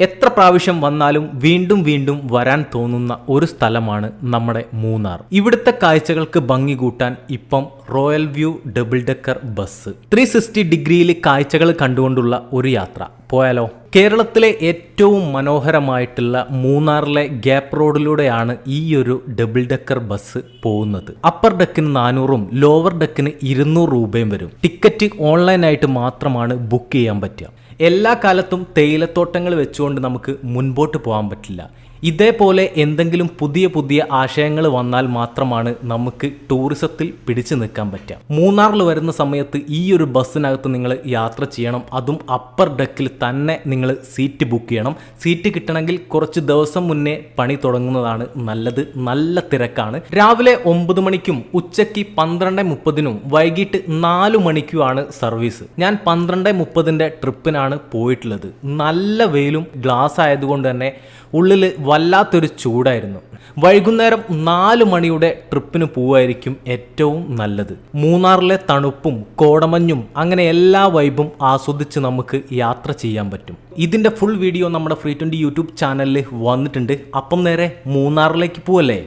എത്ര പ്രാവശ്യം വന്നാലും വീണ്ടും വീണ്ടും വരാൻ തോന്നുന്ന ഒരു സ്ഥലമാണ് നമ്മുടെ മൂന്നാർ. ഇവിടുത്തെ കാഴ്ചകൾക്ക് ഭംഗി കൂട്ടാൻ ഇപ്പം royal view double decker bus three sixty ഡിഗ്രിയിൽ കാഴ്ചകൾ കണ്ടുകൊണ്ടുള്ള ഒരു യാത്ര. പോയാലോ? കേരളത്തിലെ ഏറ്റവും മനോഹരമായിട്ടുള്ള മൂന്നാറിലെ ഗ്യാപ്പ് റോഡിലൂടെയാണ് ഈ ഒരു ഡബിൾ ഡെക്കർ ബസ് പോകുന്നത്. അപ്പർ ഡെക്കിന് നാനൂറും ലോവർ ഡെക്കിന് ഇരുന്നൂറ് രൂപയും വരും. ടിക്കറ്റ് ഓൺലൈനായിട്ട് മാത്രമാണ് ബുക്ക് ചെയ്യാൻ പറ്റുക. എല്ലാ കാലത്തും തേയിലത്തോട്ടങ്ങൾ വെച്ചുകൊണ്ട് നമുക്ക് മുൻപോട്ട് പോകാൻ പറ്റില്ല. ഇതേപോലെ എന്തെങ്കിലും പുതിയ പുതിയ ആശയങ്ങൾ വന്നാൽ മാത്രമാണ് നമുക്ക് ടൂറിസത്തിൽ പിടിച്ചു നിൽക്കാൻ പറ്റുക. മൂന്നാറിൽ വരുന്ന സമയത്ത് ഈ ഒരു ബസ്സിനകത്ത് നിങ്ങൾ യാത്ര ചെയ്യണം. അതും അപ്പർ ഡെക്കിൽ തന്നെ നിങ്ങൾ സീറ്റ് ബുക്ക് ചെയ്യണം. സീറ്റ് കിട്ടണമെങ്കിൽ കുറച്ച് ദിവസം മുന്നേ പണി തുടങ്ങുന്നതാണ് നല്ലത്. നല്ല തിരക്കാണ്. രാവിലെ ഒമ്പത് മണിക്കും ഉച്ചയ്ക്ക് പന്ത്രണ്ട് മുപ്പതിനും വൈകിട്ട് നാലു മണിക്കുമാണ് സർവീസ് ഞാൻ പന്ത്രണ്ട് മുപ്പതിന്റെ ട്രിപ്പിനാണ് പോയിട്ടുള്ളത്. നല്ല വെയിലും ഗ്ലാസ് ആയതുകൊണ്ട് തന്നെ ഉള്ളിൽ വല്ലാത്തൊരു ചൂടായിരുന്നു. വൈകുന്നേരം നാല് മണിയുടെ ട്രിപ്പിന് പോവായിരിക്കും ഏറ്റവും നല്ലത്. മൂന്നാറിലെ തണുപ്പും കോടമഞ്ഞും അങ്ങനെ എല്ലാ വൈബും ആസ്വദിച്ച് നമുക്ക് യാത്ര ചെയ്യാൻ പറ്റും. ഇതിന്റെ ഫുൾ വീഡിയോ നമ്മുടെ ഫ്രീ ട്വന്റി യൂട്യൂബ് ചാനലിൽ വന്നിട്ടുണ്ട്. അപ്പം നേരെ മൂന്നാറിലേക്ക് പോവല്ലേ?